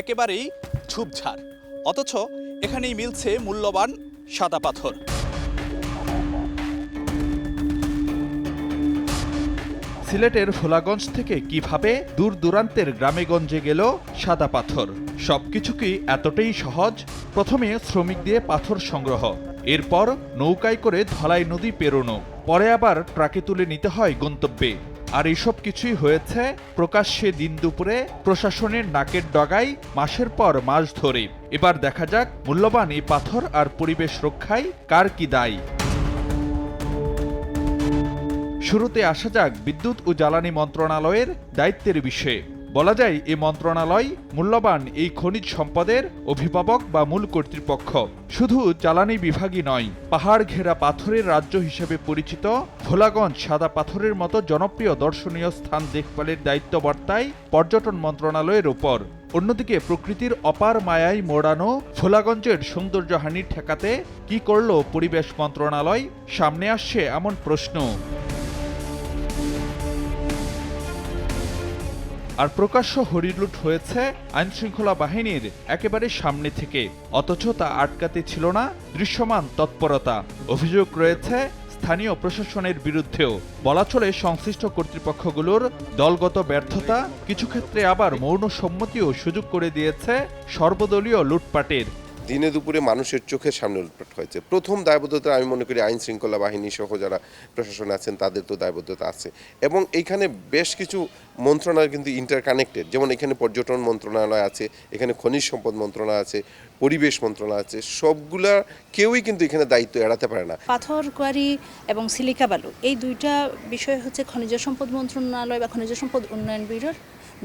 একেবারেই ঝুপঝাড়। অথচ এখানেই মিলছে মূল্যবান সাদা পাথর। সিলেটের ভোলাগঞ্জ থেকে কীভাবে দূর দূরান্তের গ্রামেগঞ্জে গেল সাদা পাথর? সবকিছু কি এতটাই সহজ? প্রথমে শ্রমিক দিয়ে পাথর সংগ্রহ, এরপর নৌকায় করে ধলাই নদী পেরোনো, পরে আবার ট্রাকে তুলে নিতে হয় গন্তব্যে। আর এসব কিছুই হয়েছে প্রকাশ্যে দিন দুপুরে প্রশাসনের নাকের ডগায় মাসের পর মাস ধরে। এবার দেখা যাক মূল্যবান এই পাথর আর পরিবেশ রক্ষায় কার কি দায়ী। শুরুতে আসা যাক বিদ্যুৎ ও জ্বালানি মন্ত্রণালয়ের দায়িত্বের বিষয়ে। বলা যায় এই মন্ত্রণালয় মূল্যবান এই খনিজ সম্পদের অভিভাবক বা মূল কর্তৃপক্ষ। শুধু জ্বালানি বিভাগই নয়, পাহাড় ঘেরা পাথরের রাজ্য হিসেবে পরিচিত ভোলাগঞ্জ সাদা পাথরের মতো জনপ্রিয় দর্শনীয় স্থান দেখভালের দায়িত্ব বর্তায় পর্যটন মন্ত্রণালয়ের ওপর। অন্যদিকে প্রকৃতির অপার মায়ায় মোড়ানো ভোলাগঞ্জের সৌন্দর্যহানি ঠেকাতে কি করল পরিবেশ মন্ত্রণালয়, সামনে আসছে এমন প্রশ্ন। আর প্রকাশ্য হরিলুট হয়েছে আইনশৃঙ্খলা বাহিনীর একেবারে সামনে থেকে। অথচ তা আটকাতে ছিল না দৃশ্যমান তৎপরতা। অভিযোগ রয়েছে স্থানীয় প্রশাসনের বিরুদ্ধেও। বলা চলে সংশ্লিষ্ট কর্তৃপক্ষগুলোর দলগত ব্যর্থতা, কিছু ক্ষেত্রে আবার মৌন সম্মতিও সুযোগ করে দিয়েছে সর্বদলীয় লুটপাটের। দিনে দুপুরে মানুষের চোখের সামনে লুটপাট হয়েছে। প্রথম দায়বদ্ধতা আমি মনে করি আইন শৃঙ্খলা বাহিনী সহ যারা প্রশাসন আছেন, তাদের তো দায়বদ্ধতা আছে। এবং এইখানে বেশ কিছু মন্ত্রণালয় কিন্তু ইন্টারকানেক্টেড যেমন এখানে পর্যটন মন্ত্রণালয় আছে, এখানে খনিজ সম্পদ মন্ত্রণালয় আছে, পরিবেশ মন্ত্রণালয় আছে। সবগুলা কেউই কিন্তু এখানে দায়িত্ব এড়াতে পারে না। পাথর, কোয়ারি এবং সিলিকা বালু, এই দুইটা বিষয় হচ্ছে খনিজ সম্পদ মন্ত্রণালয় বা খনিজ সম্পদ উন্নয়ন ব্যুরোর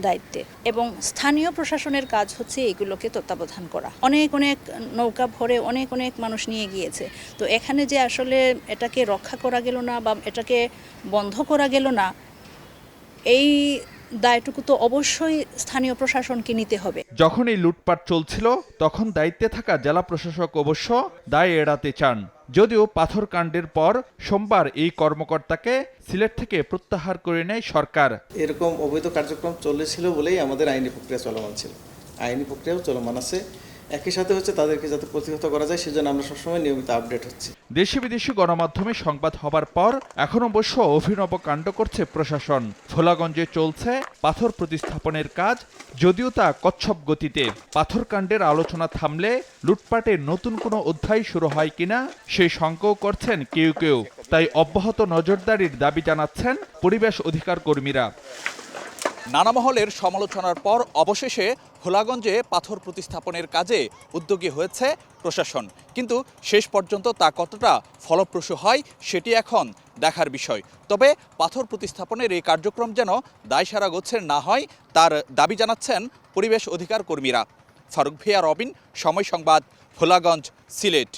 দায়িত্বে। এবং স্থানীয় প্রশাসনের কাজ হচ্ছে এগুলোকে তত্ত্বাবধান করা। অনেক অনেক নৌকা ভরে অনেক অনেক মানুষ নিয়ে গিয়েছে। তো এখানে যে আসলে এটাকে রক্ষা করা গেল না বা এটাকে বন্ধ করা গেল না এই দায়টুকু তো অবশ্যই স্থানীয় প্রশাসনকে নিতে হবে। যখন এই লুটপাট চলছিল তখন দায়িত্বে থাকা জেলা প্রশাসক অবশ্য দায় এড়াতে চান। যদিও পাথর কাণ্ডের পর সোমবার এই কর্মকর্তাকে সিলেট থেকে প্রত্যাহার করে নেয় সরকার। এরকম অবৈধ কার্যক্রম চলেছিল বলেই আমাদের আইনি প্রক্রিয়া চলমান ছিল। আইনি প্রক্রিয়াও চলমান আছে। একই সাথে হচ্ছে তাদেরকে যাতে প্রতিহত করা যায়, সেজন্য আমরা সবসময় নিয়মিত আপডেট হচ্ছি। দেশি বিদেশি গণমাধ্যমে সংবাদ হবার পর এখন অবশ্য অভিনব কাণ্ড করছে প্রশাসন। ভোলাগঞ্জে চলছে পাথর প্রতিস্থাপনের কাজ, যদিও তা কচ্ছপ গতিতে। পাথর কাণ্ডের আলোচনা থামলে লুটপাটে নতুন কোনো অধ্যায় শুরু হয় কিনা সেই শঙ্কাও করছেন কেউ কেউ। তাই অব্যাহত নজরদারির দাবি জানাচ্ছেন পরিবেশ অধিকার কর্মীরা। নানা মহলের সমালোচনার পর অবশেষে হোলাগঞ্জে পাথর প্রতিস্থাপনের কাজে উদ্যোগী হয়েছে প্রশাসন। কিন্তু শেষ পর্যন্ত তা কতটা ফলপ্রসূ হয় সেটি এখন দেখার বিষয়। তবে পাথর প্রতিস্থাপনের এই কার্যক্রম যেন দায়সারা গোছের না হয়, তার দাবি জানাচ্ছেন পরিবেশ অধিকার কর্মীরা। ফারুক ভিয়া, রবিন, সময় সংবাদ, হোলাগঞ্জ, সিলেট।